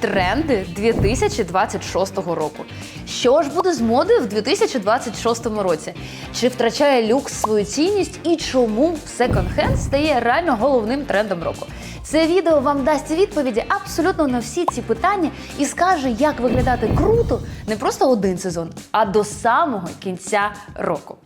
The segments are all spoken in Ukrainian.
Тренди 2026 року. Що ж буде з моди в 2026 році? Чи втрачає люкс свою цінність і чому секонд-хенд стає реально головним трендом року? Це відео вам дасть відповіді абсолютно на всі ці питання і скаже, як виглядати круто не просто один сезон, а до самого кінця року.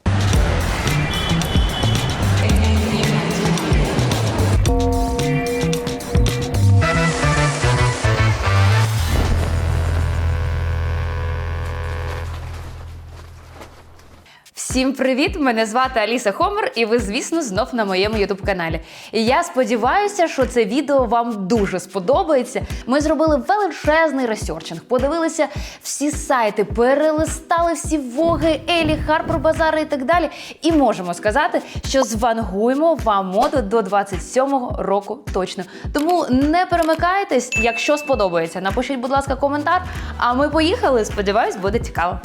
Всім привіт! Мене звати Аліса Хомер, і ви, звісно, знов на моєму ютуб каналі. І я сподіваюся, що це відео вам дуже сподобається. Ми зробили величезний ресерчинг, подивилися всі сайти, перелистали всі воги, Елі, Харпер, Базари і так далі. І можемо сказати, що звангуємо вам моду до 27-го року точно. Тому не перемикайтесь, якщо сподобається. Напишіть, будь ласка, коментар. А ми поїхали. Сподіваюсь, буде цікаво.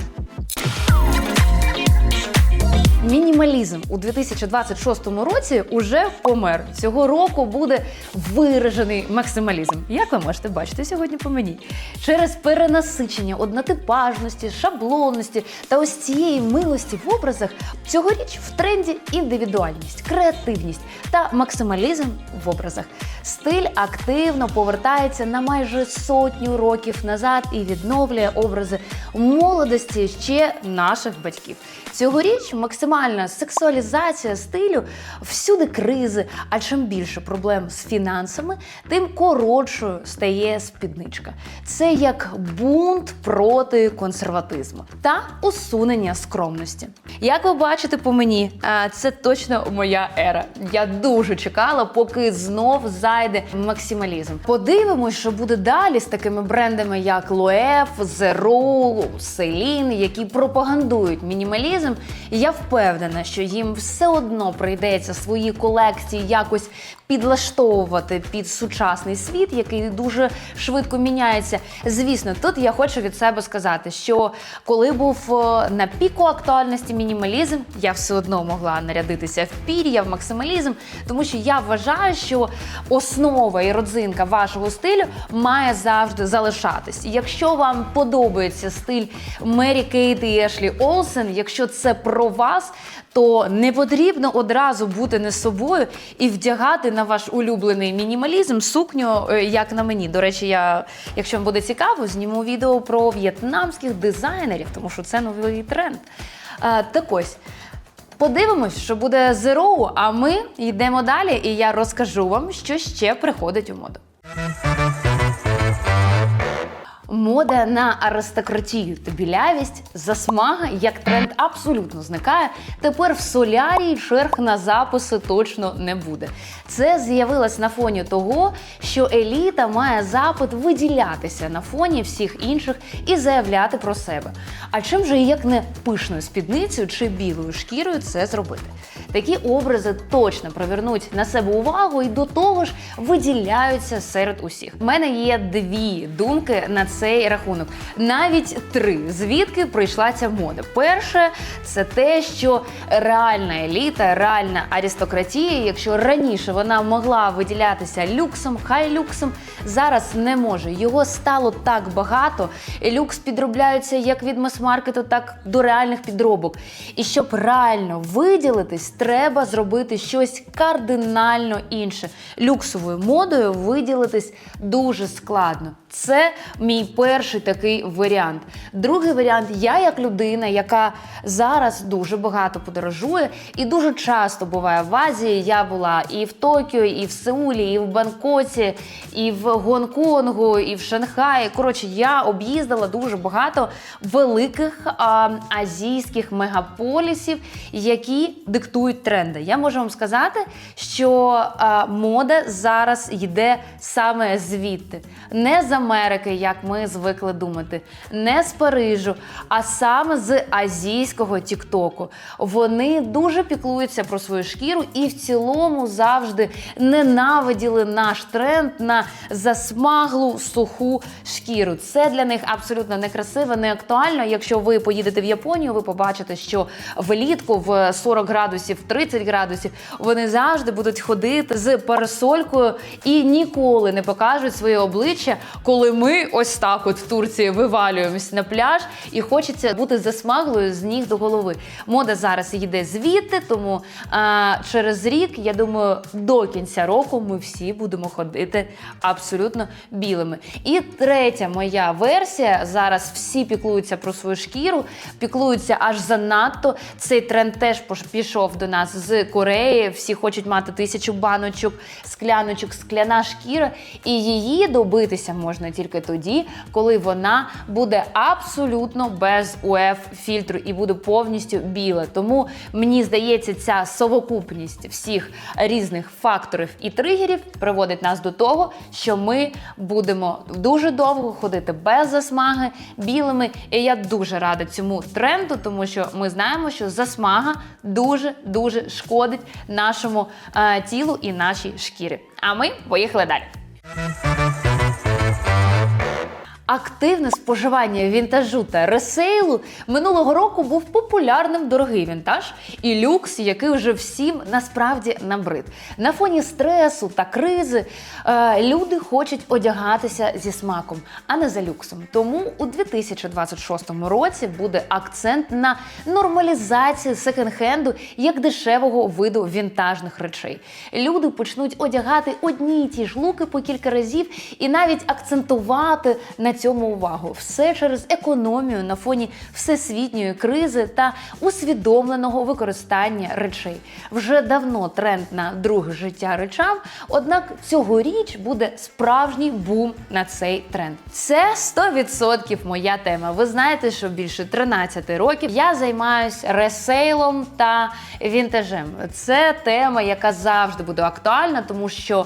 Мінімалізм у 2026 році уже помер. Цього року буде виражений максималізм. Як ви можете бачити сьогодні по мені? Через перенасичення однотипажності, шаблонності та ось цієї милості в образах цьогоріч в тренді індивідуальність, креативність та максималізм в образах. Стиль активно повертається на майже сотню років назад і відновлює образи молодості ще наших батьків. Цьогоріч максимальна сексуалізація стилю, всюди кризи. А чим більше проблем з фінансами, тим коротшою стає спідничка. Це як бунт проти консерватизму та усунення скромності. Як ви бачите по мені, це точно моя ера. Я дуже чекала, поки знов зайде максималізм. Подивимось, що буде далі з такими брендами, як Loewe, Zero, Celine, які пропагандують мінімалізм. І я впевнена, що їм все одно прийдеться свої колекції якось підлаштовувати під сучасний світ, який дуже швидко міняється. Звісно, тут я хочу від себе сказати, що коли був е, на піку актуальності мінімалізм, я все одно могла нарядитися в пір'я, в максималізм, тому що я вважаю, що основа і родзинка вашого стилю має завжди залишатись. Якщо вам подобається стиль Мері Кейт і Ешлі Олсен, якщо це про вас, то не потрібно одразу бути не собою і вдягати на ваш улюблений мінімалізм сукню, е, як на мені. До речі, я, якщо вам буде цікаво, зніму відео про в'єтнамських дизайнерів, тому що це новий тренд. Е, Так ось. Подивимось, що буде Zero, а ми йдемо далі, і я розкажу вам, що ще приходить у моду. Мода на аристократію та білявість, засмага як тренд абсолютно зникає. Тепер в солярії черг на записи точно не буде. Це з'явилось на фоні того, що еліта має запит виділятися на фоні всіх інших і заявляти про себе. А чим же як не пишною спідницею чи білою шкірою це зробити? Такі образи точно привернуть на себе увагу і до того ж виділяються серед усіх. У мене є дві думки на цей рахунок, навіть три. Звідки прийшла ця мода? Перше, це те, що реальна еліта, реальна аристократія, якщо раніше вона могла виділятися люксом, хай-люксом, зараз не може. Його стало так багато. і Люкс підробляються як від мас-маркету, так до реальних підробок. І щоб реально виділитись, треба зробити щось кардинально інше. Люксовою модою виділитись дуже складно. Це мій перший такий варіант. Другий варіант я як людина, яка зараз дуже багато подорожує і дуже часто буває в Азії. Я була і в Токіо, і в Сеулі, і в Бангкоці, і в Гонконгу, і в Шанхаї. Коротше, я об'їздила дуже багато великих а, азійських мегаполісів, які диктують тренди. Я можу вам сказати, що а, мода зараз йде саме звідти, не з Америки, як ми звикли думати. Не з Парижу, а саме з азійського Тіктоку. Вони дуже піклуються про свою шкіру і в цілому завжди ненавиділи наш тренд на засмаглу суху шкіру. Це для них абсолютно некрасиво, не актуально. Якщо ви поїдете в Японію, ви побачите, що влітку в 40 градусів, 30 градусів вони завжди будуть ходити з парасолькою і ніколи не покажуть своє обличчя, коли ми ось так, от в Турції, вивалюємось на пляж, і хочеться бути засмаглою з ніг до голови. Мода зараз йде звідти, тому а, через рік, я думаю, до кінця року ми всі будемо ходити абсолютно білими. І третя моя версія зараз всі піклуються про свою шкіру, піклуються аж занадто. Цей тренд теж пішов до нас з Кореї. Всі хочуть мати тисячу баночок, скляночок, скляна шкіра, і її добитися можна тільки тоді, коли вона буде абсолютно без УФ фільтру і буде повністю біла. Тому мені здається, ця совокупність всіх різних факторів і тригерів приводить нас до того, що ми будемо дуже довго ходити без засмаги білими. І я дуже рада цьому тренду, тому що ми знаємо, що засмага дуже дуже шкодить нашому е, тілу і нашій шкірі. А ми поїхали далі. Активне споживання вінтажу та ресейлу минулого року був популярним дорогий вінтаж і люкс, який вже всім насправді набрид. На фоні стресу та кризи е, люди хочуть одягатися зі смаком, а не за люксом. Тому у 2026 році буде акцент на нормалізації секонд-хенду як дешевого виду вінтажних речей. Люди почнуть одягати одні й ті ж луки по кілька разів і навіть акцентувати на цьому увагу. Все через економію на фоні всесвітньої кризи та усвідомленого використання речей. Вже давно тренд на друге життя речам, однак цьогоріч буде справжній бум на цей тренд. Це 100% моя тема. Ви знаєте, що більше 13 років я займаюся ресейлом та вінтажем. Це тема, яка завжди буде актуальна, тому що е,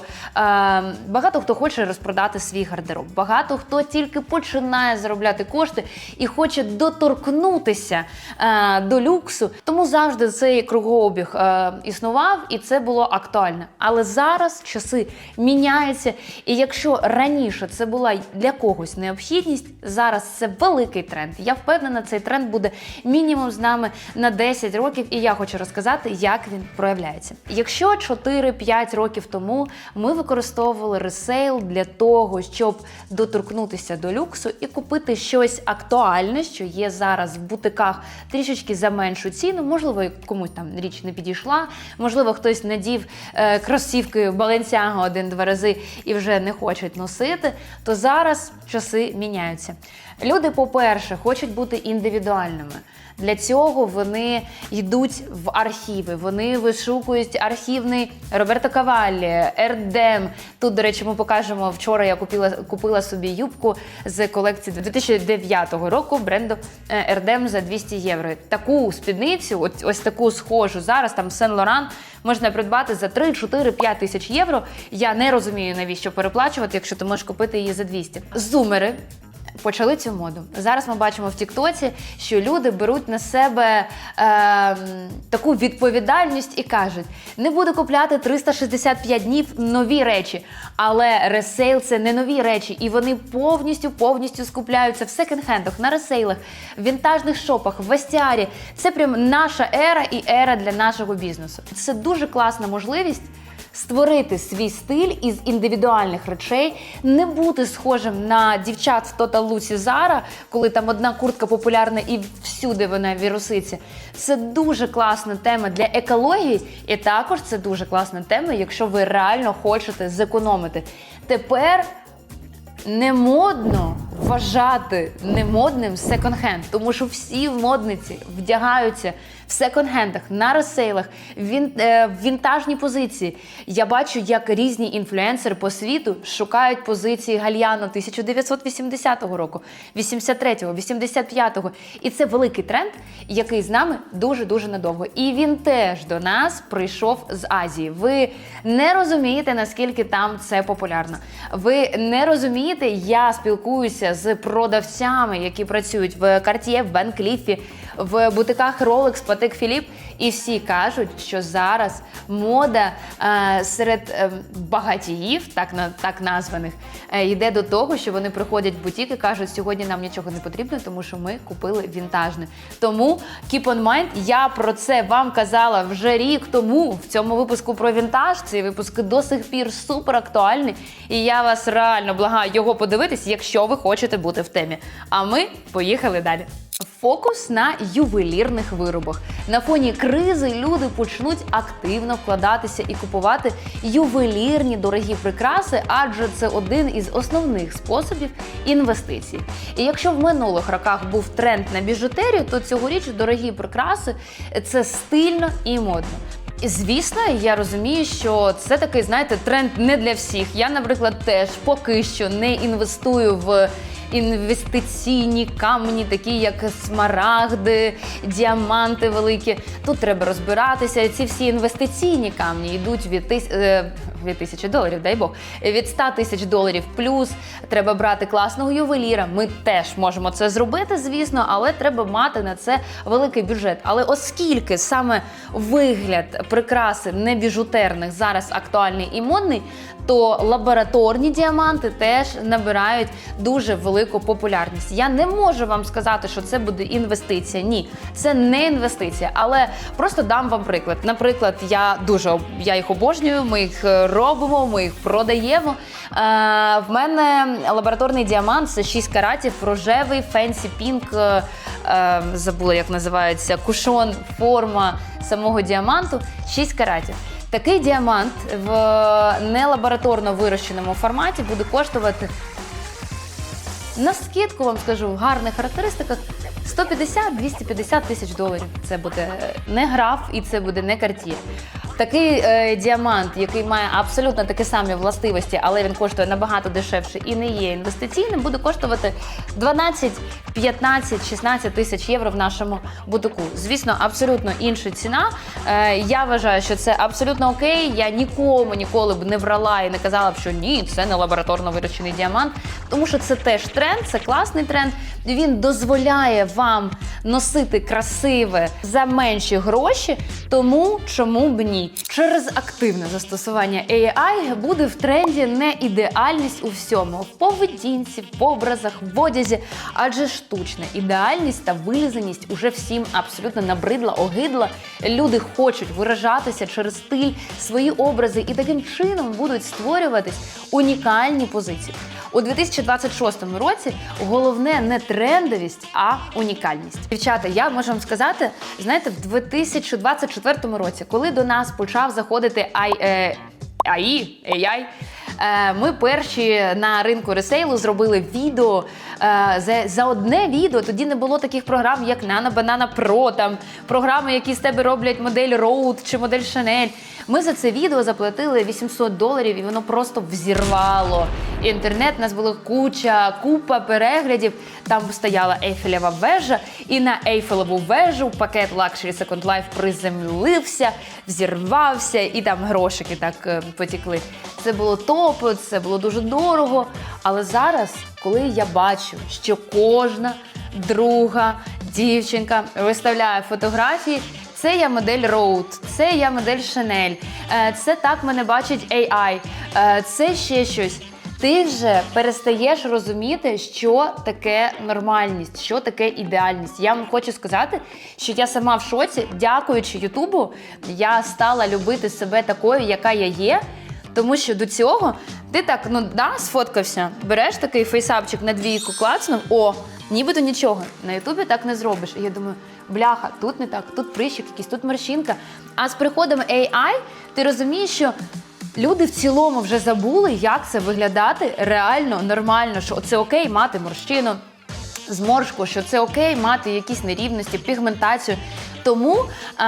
багато хто хоче розпродати свій гардероб. Багато хто тільки починає заробляти кошти і хоче доторкнутися е, до люксу. Тому завжди цей кругообіг е, існував, і це було актуально. Але зараз часи міняються. І якщо раніше це була для когось необхідність, зараз це великий тренд. Я впевнена, цей тренд буде мінімум з нами на 10 років, і я хочу розказати, як він проявляється. Якщо 4-5 років тому ми використовували ресейл для того, щоб доторкнутися до люксу і купити щось актуальне, що є зараз в бутиках трішечки за меншу ціну, можливо, комусь там річ не підійшла, можливо, хтось надів е, кросівки Balenciaga один-два рази і вже не хочуть носити, то зараз часи міняються. Люди, по-перше, хочуть бути індивідуальними. Для цього вони йдуть в архіви, вони вишукують архівний Роберто Каваллі, Ердем. Тут, до речі, ми покажемо вчора. Я купила купила собі юбку з колекції 2009 року бренду е, Ердем за 200 євро. Таку спідницю, от, ось таку схожу зараз. Там Сен Лоран можна придбати за 3, 4, 5 тисяч євро. Я не розумію, навіщо переплачувати, якщо ти можеш купити її за 200. Зумери почали цю моду. Зараз ми бачимо в Тіктоці, що люди беруть на себе е, таку відповідальність і кажуть: не буду купляти 365 днів нові речі, але ресейл це не нові речі, і вони повністю повністю скупляються в секонд-хендах, на ресейлах, в вінтажних шопах, в вестіарі. Це прям наша ера і ера для нашого бізнесу. Це дуже класна можливість створити свій стиль із індивідуальних речей, не бути схожим на дівчат тота Total Lucy коли там одна куртка популярна і всюди вона віруситься. Це дуже класна тема для екології, і також це дуже класна тема, якщо ви реально хочете зекономити. Тепер не модно вважати немодним секонд-хенд, тому що всі модниці вдягаються в секонд-хендах, на ресейлах, він, е, в вінтажні позиції. Я бачу, як різні інфлюенсери по світу шукають позиції Гальяно 1980 року, 83-го, 85-го. І це великий тренд, який з нами дуже-дуже надовго. І він теж до нас прийшов з Азії. Ви не розумієте, наскільки там це популярно. Ви не розумієте, я спілкуюся з продавцями, які працюють в Cartier, в Бен Кліфі, в бутиках Rolex, Patek Philippe, і всі кажуть, що зараз мода е, серед е, багатіїв, так на так названих, е, йде до того, що вони приходять в бутік і кажуть, сьогодні нам нічого не потрібно, тому що ми купили вінтажне. Тому keep on mind, я про це вам казала вже рік тому в цьому випуску про вінтаж. Цей випуск до сих пір супер актуальний. І я вас реально благаю його подивитись, якщо ви хочете бути в темі. А ми поїхали далі. Фокус на ювелірних виробах. На фоні кризи люди почнуть активно вкладатися і купувати ювелірні дорогі прикраси, адже це один із основних способів інвестицій. І якщо в минулих роках був тренд на біжутерію, то цьогоріч дорогі прикраси це стильно і модно. Звісно, я розумію, що це такий, знаєте, тренд не для всіх. Я, наприклад, теж поки що не інвестую в інвестиційні камені, такі як смарагди, діаманти великі. Тут треба розбиратися. Ці всі інвестиційні камні йдуть від від тисячі доларів, дай Бог, від 100 тисяч доларів плюс. Треба брати класного ювеліра. Ми теж можемо це зробити, звісно, але треба мати на це великий бюджет. Але оскільки саме вигляд прикраси не біжутерних зараз актуальний і модний, то лабораторні діаманти теж набирають дуже велику популярність. Я не можу вам сказати, що це буде інвестиція. Ні, це не інвестиція, але просто дам вам приклад. Наприклад, я дуже я їх обожнюю. Ми їх е, робимо, ми їх продаємо. Е, в мене лабораторний діамант це 6 каратів, рожевий, фенсі пінк. е, е, забула, як називається кушон, форма самого діаманту 6 каратів. Такий діамант в нелабораторно вирощеному форматі буде коштувати на скидку вам скажу в гарних характеристиках 150-250 тисяч доларів. Це буде не граф і це буде не карт'є. Такий е, діамант, який має абсолютно такі самі властивості, але він коштує набагато дешевше і не є інвестиційним, буде коштувати 12, 15, 16 тисяч євро в нашому бутику. Звісно, абсолютно інша ціна. Е, я вважаю, що це абсолютно окей. Я нікому ніколи б не врала і не казала б, що ні, це не лабораторно вирощений діамант, тому що це теж тренд, це класний тренд. Він дозволяє вам носити красиве за менші гроші, тому чому б ні? Через активне застосування AI буде в тренді не ідеальність у всьому, в поведінці, в образах, в одязі, адже штучна ідеальність та вилізаність уже всім абсолютно набридла, огидла. Люди хочуть виражатися через стиль, свої образи і таким чином будуть створюватись унікальні позиції. У 2026 році головне не трендовість, а унікальність. Дівчата, я можу вам сказати, знаєте, в 2024 році, коли до нас почав заходити ай, е, AI, AI, ми перші на ринку ресейлу зробили відео е, за, одне відео. Тоді не було таких програм, як Nano Banana Pro, там програми, які з тебе роблять модель Road чи модель Chanel. Ми за це відео заплатили 800 доларів, і воно просто взірвало. Інтернет у нас була куча, купа переглядів. Там стояла Ейфелева вежа, і на Ейфелеву вежу пакет Luxury Second Life приземлився, взірвався, і там грошики так е, потікли. Це було топ, це було дуже дорого. Але зараз, коли я бачу, що кожна друга дівчинка виставляє фотографії. Це я модель Road, це я модель Chanel, е, це так мене бачить AI, е, це ще щось. Ти вже перестаєш розуміти, що таке нормальність, що таке ідеальність. Я вам хочу сказати, що я сама в шоці, дякуючи Ютубу, я стала любити себе такою, яка я є. Тому що до цього ти так ну да, сфоткався, береш такий фейсапчик на двійку, клацнув, о, нібито нічого. На Ютубі так не зробиш. І я думаю, бляха, тут не так, тут прищик якийсь, тут морщинка. А з приходом AI ти розумієш, що люди в цілому вже забули, як це виглядати реально нормально, що це окей мати морщину зморшку, що це окей мати якісь нерівності, пігментацію. Тому е,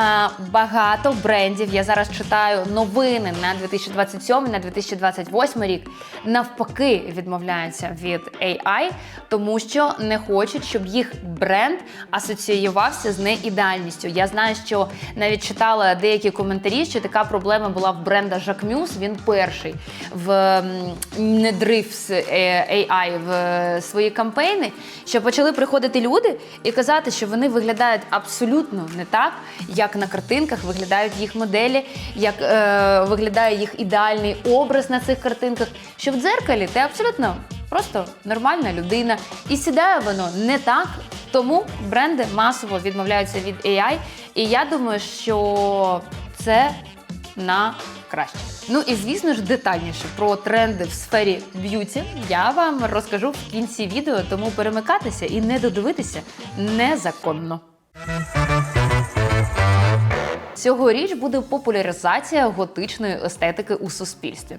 багато брендів я зараз читаю новини на 2027 на 2028 рік. Навпаки, відмовляються від AI, тому що не хочуть, щоб їх бренд асоціювався з неідеальністю. Я знаю, що навіть читала деякі коментарі, що така проблема була в бренда Jacquemus. Він перший в м, не дрив з е, AI в е, свої кампейни, що почали приходити люди і казати, що вони виглядають абсолютно не так, як на картинках виглядають їх моделі, як е, виглядає їх ідеальний образ на цих картинках. Що в дзеркалі ти абсолютно просто нормальна людина, і сідає воно не так. Тому бренди масово відмовляються від AI, і я думаю, що це на краще. Ну і звісно ж детальніше про тренди в сфері б'юті я вам розкажу в кінці відео, тому перемикатися і не додивитися незаконно. Цьогоріч буде популяризація готичної естетики у суспільстві.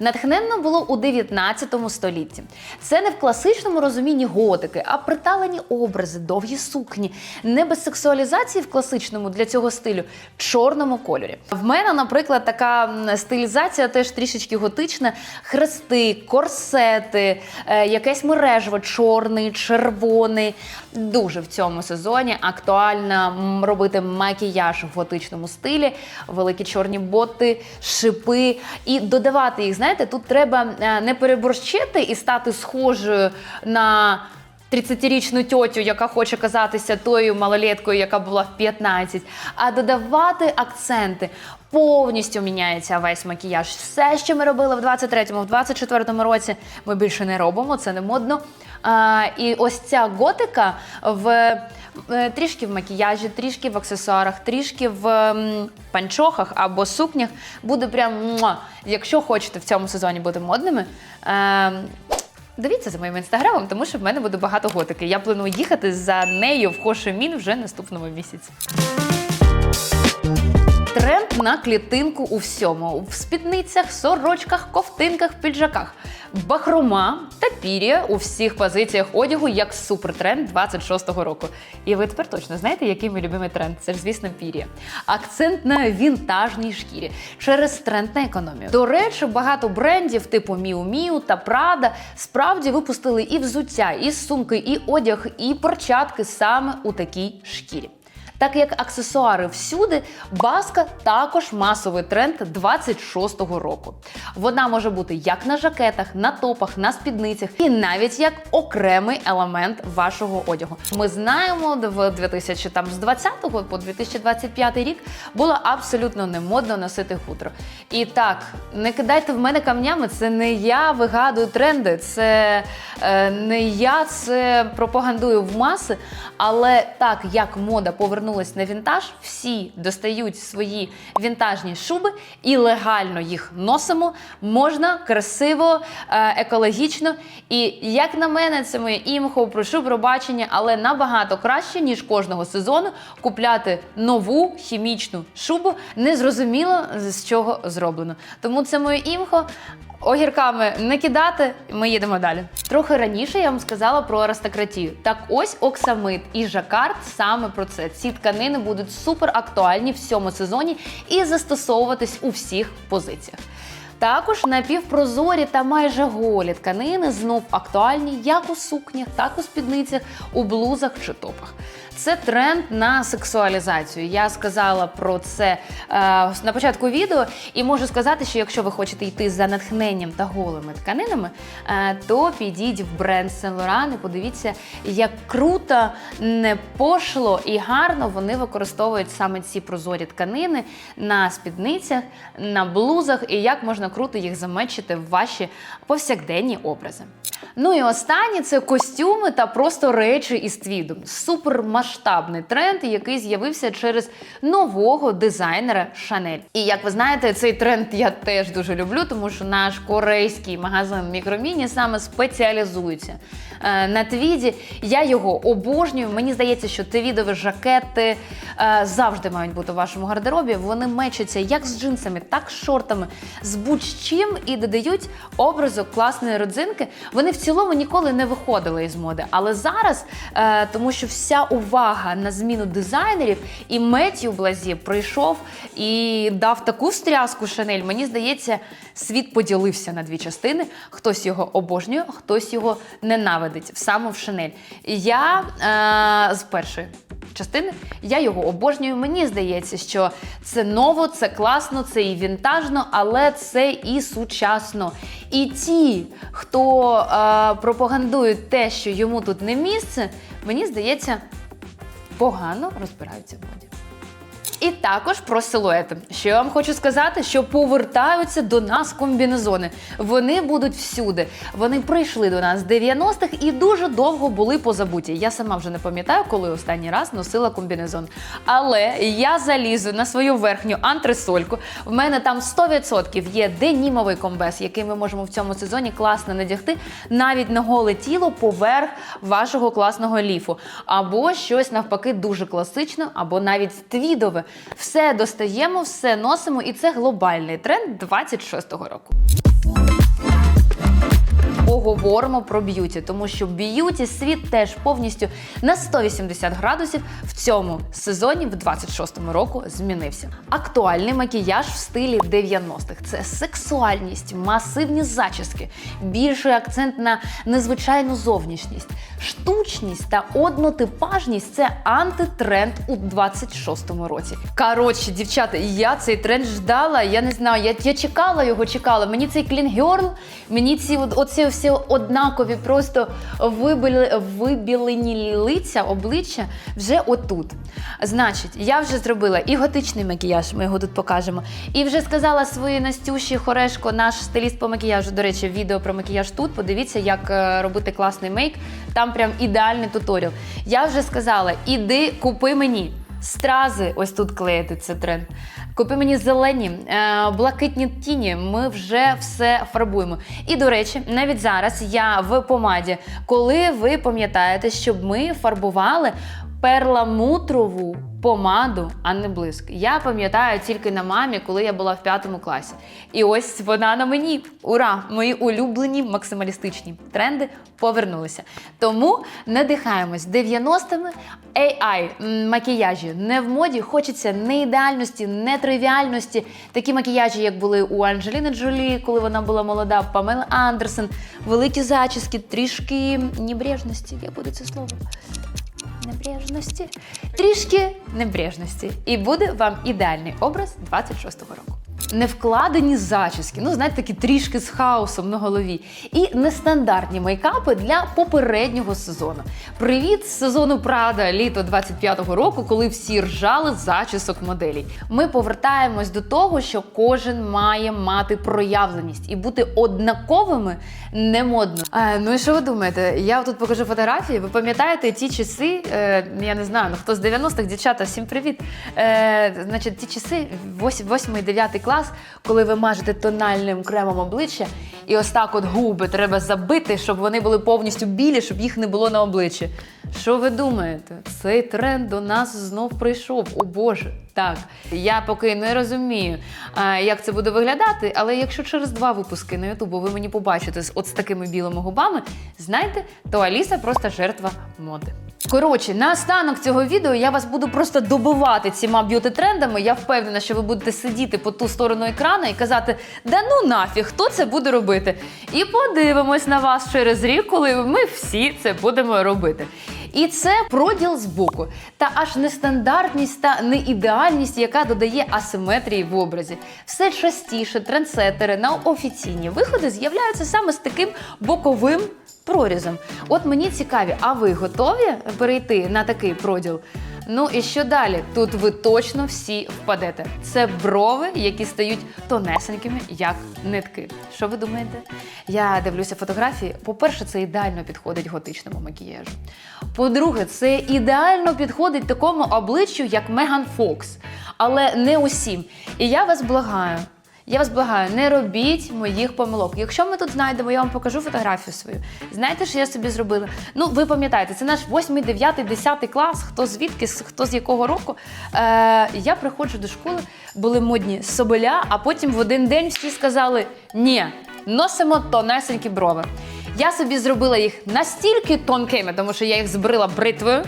Натхненно було у 19 столітті. Це не в класичному розумінні готики, а приталені образи, довгі сукні, не без сексуалізації в класичному для цього стилю чорному кольорі. В мене, наприклад, така стилізація теж трішечки готична: хрести, корсети, е, якесь мережево, чорний, червоний. Дуже в цьому сезоні актуально робити макіяж в готичному стилі, великі чорні боти, шипи і додавати їх. Знаєте, тут треба е, не переборщити і стати схожою на. 30-річну тьотю, яка хоче казатися тою малолеткою, яка була в 15, а додавати акценти. Повністю міняється весь макіяж. Все, що ми робили в 23-му, в 24-му році, ми більше не робимо, це не модно. А, і ось ця готика в трішки в макіяжі, трішки в аксесуарах, трішки в панчохах або сукнях буде прям. Якщо хочете в цьому сезоні бути модними. Е, Дивіться за моїм інстаграмом, тому що в мене буде багато готики. Я планую їхати за нею в Хошемін вже наступного місяця. Тренд на клітинку у всьому: в спідницях, сорочках, ковтинках, піджаках. Бахрома та пір'я у всіх позиціях одягу як супертренд 26-го року. І ви тепер точно знаєте, який мій любимий тренд? Це ж, звісно, пір'я. Акцент на вінтажній шкірі через тренд на економію. До речі, багато брендів типу Miu Miu та Prada справді випустили і взуття, і сумки, і одяг, і перчатки саме у такій шкірі. Так як аксесуари всюди, баска також масовий тренд 26-го року. Вона може бути як на жакетах, на топах, на спідницях і навіть як окремий елемент вашого одягу. Ми знаємо, в 2020 по 2025 рік було абсолютно не модно носити хутро. І так, не кидайте в мене камнями, це не я вигадую тренди, це е, не я це пропагандую в маси. Але так як мода повернулась на вінтаж, всі достають свої вінтажні шуби і легально їх носимо. Можна красиво, е, екологічно. І як на мене, це моє імхо, прошу пробачення, але набагато краще, ніж кожного сезону купляти нову хімічну шубу, незрозуміло з чого зроблено. Тому це моє імхо. Огірками не кидати, ми їдемо далі. Трохи раніше я вам сказала про аристократію. Так ось оксамит і жакард саме про це. Ці тканини будуть супер актуальні в цьому сезоні і застосовуватись у всіх позиціях. Також напівпрозорі та майже голі тканини знов актуальні як у сукнях, так і у спідницях, у блузах чи топах. Це тренд на сексуалізацію. Я сказала про це е, на початку відео, і можу сказати, що якщо ви хочете йти за натхненням та голими тканинами, е, то підіть в бренд Saint Laurent і подивіться, як круто, не пошло і гарно вони використовують саме ці прозорі тканини на спідницях, на блузах, і як можна круто їх замечити в ваші повсякденні образи. Ну і останнє це костюми та просто речі із твіду. Супермасштабний тренд, який з'явився через нового дизайнера Шанель. І як ви знаєте, цей тренд я теж дуже люблю, тому що наш корейський магазин Мікроміні саме спеціалізується на твіді. Я його обожнюю. Мені здається, що твідові жакети е, завжди мають бути у вашому гардеробі. Вони мечаться як з джинсами, так з шортами, з будь-чим і додають образу класної родзинки. Вони в цілому ніколи не виходили із моди. Але зараз, е, тому що вся увага на зміну дизайнерів, і Меттью Блазі прийшов і дав таку встряску Шанель. Мені здається, світ поділився на дві частини. Хтось його обожнює, хтось його ненавидить саме в Шанель. Я е, з першої. Частини я його обожнюю. Мені здається, що це ново, це класно, це і вінтажно, але це і сучасно. І ті, хто е, пропагандують те, що йому тут не місце, мені здається, погано розбираються в моді. І також про силуети. Що я вам хочу сказати, що повертаються до нас комбінезони. Вони будуть всюди. Вони прийшли до нас з 90-х і дуже довго були позабуті. Я сама вже не пам'ятаю, коли останній раз носила комбінезон. Але я залізу на свою верхню антресольку. В мене там 100% є денімовий комбез, який ми можемо в цьому сезоні класно надягти навіть на голе тіло поверх вашого класного ліфу. Або щось навпаки дуже класично, або навіть твідове. Все достаємо, все носимо, і це глобальний тренд 26-го року. Поговоримо про б'юті, тому що б'юті світ теж повністю на 180 градусів в цьому сезоні, в 26-му року, змінився. Актуальний макіяж в стилі 90-х – це сексуальність, масивні зачіски, більший акцент на незвичайну зовнішність, штучність та однотипажність це антитренд у 26-му році. Коротше, дівчата, я цей тренд ждала. Я не знаю, я, я чекала його, чекала. Мені цей клінгерл, мені ці оці всі однакові, просто вибіли, вибілені лиця, обличчя вже отут. Значить, я вже зробила і готичний макіяж, ми його тут покажемо. І вже сказала своїй Настюші Хорешко, наш стиліст по макіяжу. До речі, відео про макіяж тут. Подивіться, як е, робити класний мейк. Там прям ідеальний туторіал. Я вже сказала: іди, купи мені. Стрази, ось тут клеїти це тренд. Купи мені зелені, е, блакитні тіні. Ми вже все фарбуємо. І до речі, навіть зараз я в помаді, коли ви пам'ятаєте, щоб ми фарбували перламутрову помаду, а не блиск. Я пам'ятаю тільки на мамі, коли я була в п'ятому класі. І ось вона на мені. Ура! Мої улюблені максималістичні тренди повернулися. Тому надихаємось 90-ми. AI макіяжі не в моді. Хочеться не ідеальності, не тривіальності. Такі макіяжі, як були у Анджеліни Джолі, коли вона була молода, Памела Андерсен, великі зачіски, трішки небрежності. Як буде це слово? Небрежності. Трішки небрежності. І буде вам ідеальний образ 26-го року. Невкладені зачіски, ну знаєте, такі трішки з хаосом на голові, і нестандартні мейкапи для попереднього сезону. Привіт з сезону Прада літо 25-го року, коли всі ржали з зачісок моделей. Ми повертаємось до того, що кожен має мати проявленість і бути однаковими не модно. А, ну і що ви думаєте? Я тут покажу фотографії. Ви пам'ятаєте ті часи? Е, я не знаю, ну хто з 90-х, дівчата, всім привіт. Е, значить, ті часи, 8-9 клас, коли ви мажете тональним кремом обличчя, і ось так от губи треба забити, щоб вони були повністю білі, щоб їх не було на обличчі. Що ви думаєте? Цей тренд до нас знов прийшов. О Боже. Так, я поки не розумію, як це буде виглядати, але якщо через два випуски на Ютубу ви мені побачите з от з такими білими губами, знайте, то Аліса просто жертва моди. Коротше, на останок цього відео я вас буду просто добивати цими б'юти-трендами. Я впевнена, що ви будете сидіти по ту сторону екрану і казати: да ну нафіг, хто це буде робити? І подивимось на вас через рік, коли ми всі це будемо робити. І це проділ з боку, та аж нестандартність та неідеальність, яка додає асиметрії в образі. Все частіше трендсетери на офіційні виходи з'являються саме з таким боковим прорізом. От мені цікаві, а ви готові перейти на такий проділ? Ну і що далі? Тут ви точно всі впадете. Це брови, які стають тонесенькими, як нитки. Що ви думаєте? Я дивлюся фотографії. По-перше, це ідеально підходить готичному макіяжу. По-друге, це ідеально підходить такому обличчю, як Меган Фокс. Але не усім. І я вас благаю. Я вас благаю, не робіть моїх помилок. Якщо ми тут знайдемо, я вам покажу фотографію свою. Знаєте, що я собі зробила? Ну, ви пам'ятаєте, це наш 8, 9, 10 клас, хто звідки, хто з якого року. Е, я приходжу до школи, були модні соболя, а потім в один день всі сказали: ні, носимо тонесенькі брови. Я собі зробила їх настільки тонкими, тому що я їх збрила бритвою.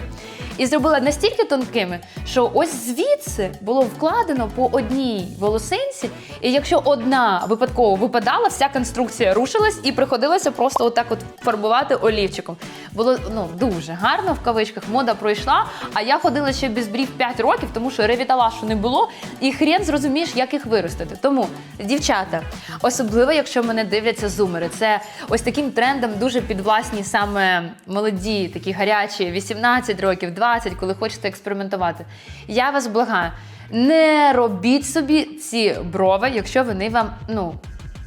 І зробила настільки тонкими, що ось звідси було вкладено по одній волосинці, і якщо одна випадково випадала, вся конструкція рушилась і приходилося просто отак от фарбувати олівчиком. Було ну дуже гарно в кавичках. Мода пройшла. А я ходила ще без брів 5 років, тому що ревіталашу не було, і хрен зрозумієш, як їх виростити. Тому, дівчата, особливо якщо мене дивляться зумери, це ось таким трендом дуже підвласні саме молоді, такі гарячі, 18 років, 20, коли хочете експериментувати. Я вас благаю, не робіть собі ці брови, якщо вони вам, ну.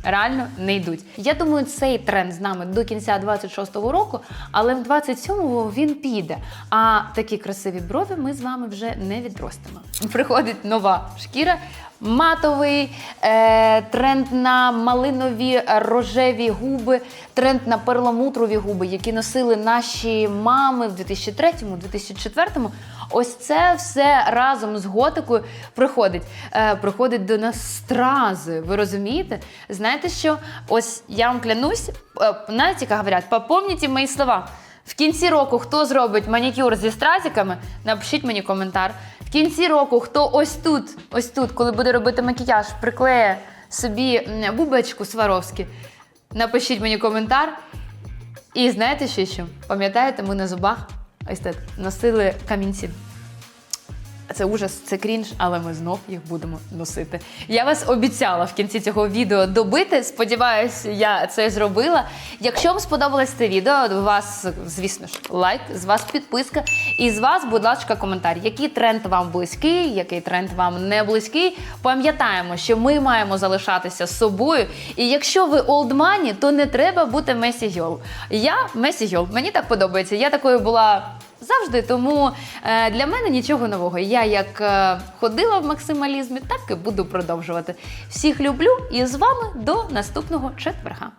Реально не йдуть. Я думаю, цей тренд з нами до кінця 26-го року, але в 27-му він піде. А такі красиві брови ми з вами вже не відростимо. Приходить нова шкіра, матовий, е, тренд на малинові рожеві губи, тренд на перламутрові губи, які носили наші мами в 2003-му, 2004-му. Ось це все разом з готикою приходить. Е, приходить до нас стрази. Ви розумієте? Знаєте що? Ось я вам клянусь, е, знаєте, як говорять, попомніть мої слова. В кінці року хто зробить манікюр зі стразиками, напишіть мені коментар. В кінці року, хто ось тут, ось тут, коли буде робити макіяж, приклеє собі бубочку Сваровські, напишіть мені коментар. І знаєте ще що? Пам'ятаєте, ми на зубах ось так носили камінці. Це ужас, це крінж, але ми знов їх будемо носити. Я вас обіцяла в кінці цього відео добити. Сподіваюсь, я це зробила. Якщо вам сподобалось це відео, вас, звісно ж, лайк, з вас підписка, і з вас, будь ласка, коментар, який тренд вам близький, який тренд вам не близький. Пам'ятаємо, що ми маємо залишатися собою. І якщо ви олдмані, то не треба бути Месі Гьол. Я Месі Гьол. Мені так подобається. Я такою була. Завжди, тому е, для мене нічого нового. Я як е, ходила в максималізмі, так і буду продовжувати. Всіх люблю і з вами до наступного четверга.